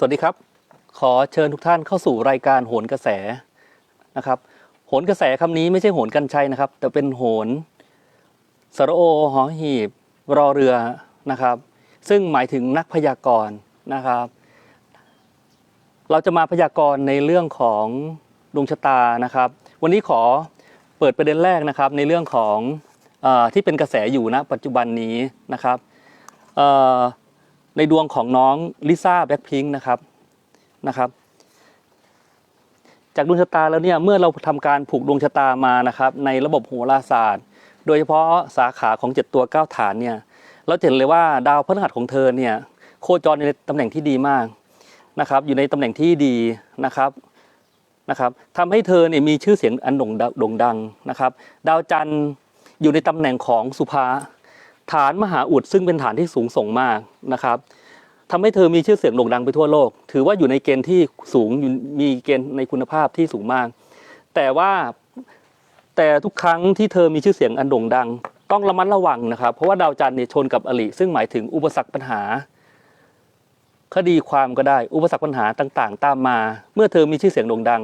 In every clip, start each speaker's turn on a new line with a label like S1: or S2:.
S1: สวัสดีครับ ขอเชิญทุกท่านเข้าสู่รายการโหนกระแสนะครับโหนกระแสคำนี้ไม่ใช่โหนกันชัยนะครับ แต่เป็นโหนสระโอหอหีบ รอเรือนะครับ ซึ่งหมายถึงนักพยากรณ์นะครับ เราจะมาพยากรณ์ในเรื่องของดวงชะตานะครับ วันนี้ขอเปิดประเด็นแรกนะครับในเรื่องของอที่เป็นกระแสอยู่ณปัจจุบันนี้นะครับ ในดวงของน้องลิซ่าแบล็คพิงค์นะครับนะครับจากดวงชะตาแล้วเนี่ยเมื่อเราทำการผูกดวงชะตามานะครับในระบบโหราศาสตร์ โดยเฉพาะสาขาของ 7 ตัว 9 ฐานเนี่ยเราเห็นเลยว่าดาวพฤหัสของเธอเนี่ยโคจรในตำแหน่งที่ดีมากนะครับอยู่ในตำแหน่งที่ดีนะครับนะครับทำให้เธอเนี่ยมีชื่อเสียงอันโด่งดังโด่งดังนะครับ ดาวจันทร์อยู่ในตำแหน่งของสุภา ฐานมหาอุดซึ่งเป็นฐานที่สูงส่งมากนะครับทำให้เธอมีชื่อเสียงโด่งดังไปทั่วโลก ถือว่าอยู่ในเกณฑ์ที่สูงมีเกณฑ์ในคุณภาพที่สูงมาก แต่ว่าแต่ทุกครั้งที่เธอมีชื่อเสียงอันโด่งดัง ต้องระมัดระวังนะครับ เพราะว่าดาวจันทร์เนี่ยชนกับอลิซึ่งหมายถึงอุปสรรคปัญหา คดีความก็ได้อุปสรรคปัญหาต่างๆ ตามมา เมื่อเธอมีชื่อเสียงโด่งดัง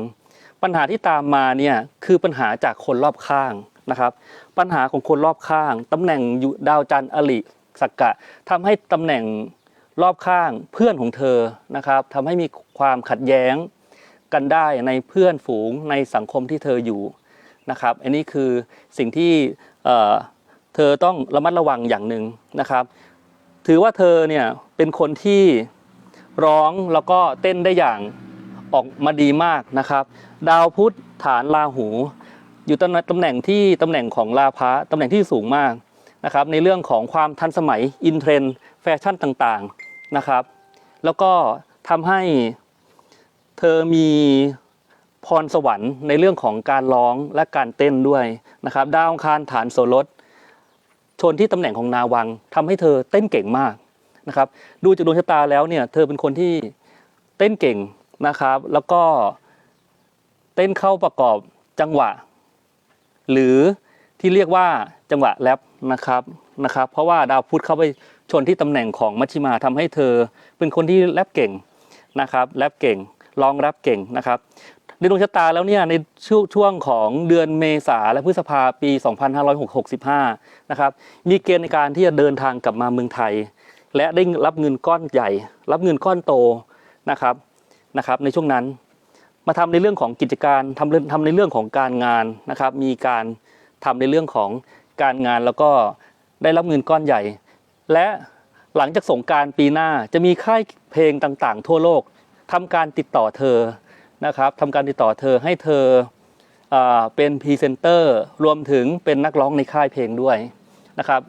S1: ปัญหาที่ตามมาเนี่ยคือปัญหาจากคนรอบข้าง นะครับ ปัญหาของคนรอบข้างตำแหน่งอยู่ดาวจันทร์อลิสักกะทำให้ตำแหน่งรอบข้างเพื่อนของเธอนะครับทำให้มีความขัดแย้งกันได้ในเพื่อนฝูงในสังคมที่เธออยู่นะครับ อันนี้คือสิ่งที่เอ่อเธอต้องระมัดระวังอย่างหนึ่งนะครับ ถือว่าเธอเนี่ยเป็นคนที่ร้องแล้วก็เต้นได้อย่างออกมาดีมากนะครับ ดาวพุธฐานราหู อยู่ตำแหน่งตำแหน่งที่ตำแหน่งของลาภะตำแหน่งที่สูงมากนะครับในเรื่องของความทันสมัยอินเทรนด์แฟชั่นต่างๆนะครับ แล้วก็ทำให้เธอมีพรสวรรค์ในเรื่องของการร้องและการเต้นด้วยนะครับดาวังคารฐานโสรสชนที่ตำแหน่งของนาวังทำให้เธอเต้นเก่งมากนะครับ ดูจากดวงชะตาแล้วเนี่ยเธอเป็นคนที่เต้นเก่งนะครับ แล้วก็เต้นเข้าประกอบจังหวะ หรือที่เรียกว่าจังหวะแรปนะครับนะครับ เพราะว่าดาวพุธเข้าไปชนที่ตำแหน่งของมัชชิมาทำให้เธอ เป็นคนที่แรปเก่งนะครับแรปเก่งร้องแรปเก่งนะครับในดวงชะตาแล้วเนี่ยในชช่วงของเดือนเมษาและพฤษภาปี 2565 นะครับมีเกณฑ์ในการที่จะเดินทางกลับมาเมืองไทย และได้รับเงินก้อนใหญ่ รับเงินก้อนโตนะครับนะครับในช่วงนั้น มาทำในเรื่องของกิจการทำเรื่องทำในเรื่องของการงานนะครับ มีการทำในเรื่องของการงานแล้วก็ได้รับเงินก้อนใหญ่ และหลังจากสงการปีหน้าจะมีค่ายเพลงต่างๆ ทั่วโลกทำการติดต่อเธอนะครับทำการติดต่อเธอให้เธอเอเป็นพรีเซนเตอร์รวมถึงเป็นนักร้องในค่ายเพลงด้วยนะครับ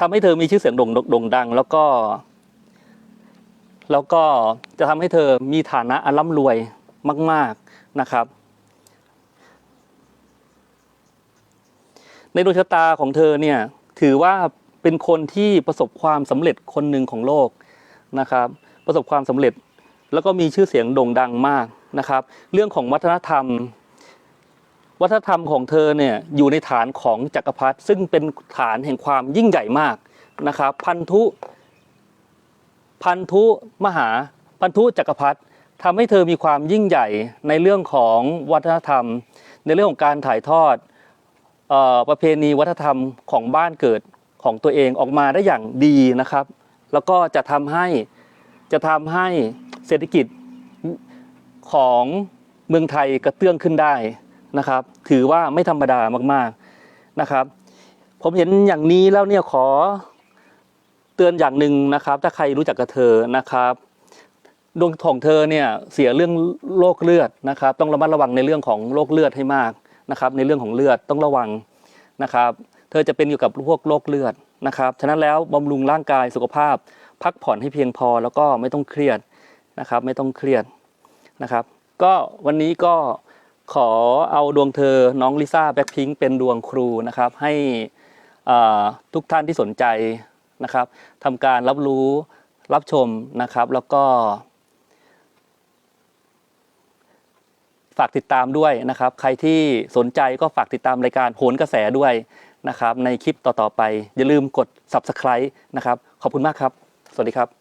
S1: ทำให้เธอมีชื่อเสียงโด่งดัง แล้วก็ แล้วก็จะทำให้เธอมีฐานะอันร่ำรวยมาก ๆนะครับ ในดวงชะตาของเธอเนี่ยถือว่าเป็นคนที่ประสบความสำเร็จคนหนึ่งของโลกนะครับ ประสบความสำเร็จแล้วก็มีชื่อเสียงโด่งดังมากนะครับ เรื่องของวัฒนธรรม วัฒนธรรมของเธอเนี่ยอยู่ในฐานของจักรพรรดิซึ่งเป็นฐานแห่งความยิ่งใหญ่มากนะครับ พันธุ พันธุมหาพันธุจักรพรรดิทำให้เธอมีความยิ่งใหญ่ในเรื่องของวัฒนธรรม ในเรื่องของการถ่ายทอดออประเพณีวัฒนธรรมของบ้านเกิดของตัวเองออกมาได้อย่างดีนะครับ แล้วก็จะทำให้จะทำให้เศรษฐกิจของเมืองไทยกระเตื้องขึ้นได้นะครับ ถือว่าไม่ธรรมดามากๆนะครับ ผมเห็นอย่างนี้แล้วเนี่ยขอ ตือนอย่างหนึ่งนะครับ ถ้าใครรู้จักกับเธอนะครับดวงของเธอเนี่ยเสียเรื่องโรคเลือดนะครับ ต้องระมัดระวังในเรื่องของโรคเลือดให้มากนะครับ ในเรื่องของเลือดต้องระวังนะครับ เธอจะเป็นอยู่กับพวกโรคเลือดนะครับฉะนั้นแล้วบำรุงร่างกายสุขภาพ พักผ่อนให้เพียงพอแล้วก็ไม่ต้องเครียดนะครับ ไม่ต้องเครียดนะครับ ก็วันนี้ก็ขอเอาดวงเธอน้องลิซ่าแบ็คพิงค์เป็นดวงครูนะครับ ให้ทุกท่านที่สนใจ นะครับทำการรับรู้รับชมนะครับ แล้วก็ ฝากติดตามด้วยนะครับ ใครที่สนใจก็ฝากติดตามรายการโหนกระแสด้วยนะครับ ในคลิปต่อๆไป อย่าลืมกด subscribe นะครับ ขอบคุณมากครับ สวัสดีครับ